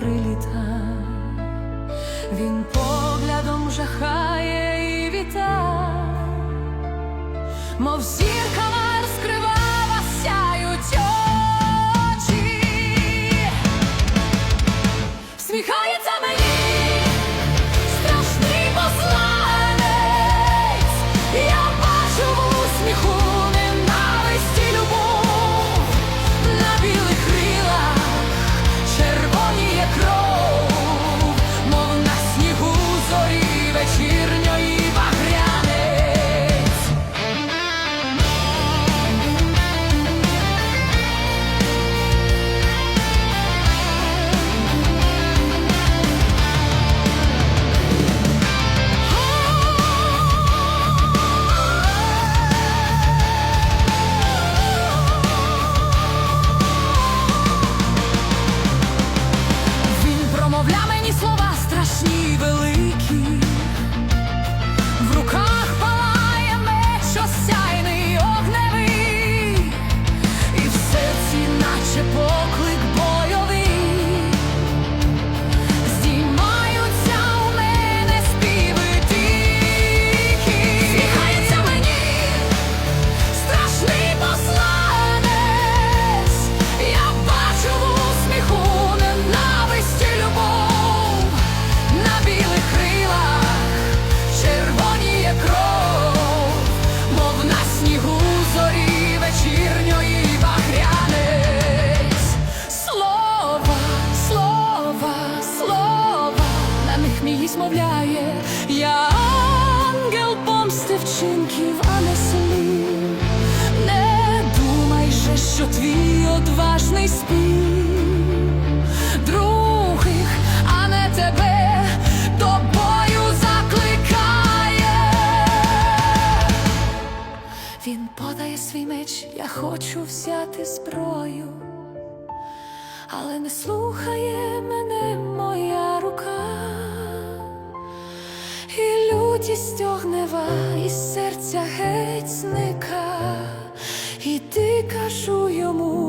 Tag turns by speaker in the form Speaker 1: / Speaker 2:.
Speaker 1: приліта, він поглядом жахає і віта, мов зіркала. Змовляє. Я ангел помсти вчинків, а не слів. Не думай же, що твій одважний спів других, а не тебе до бою закликає. Він подає свій меч, я хочу взяти зброю, але не слухає мене лютість огнева із серця геть зника, і ти кажу йому,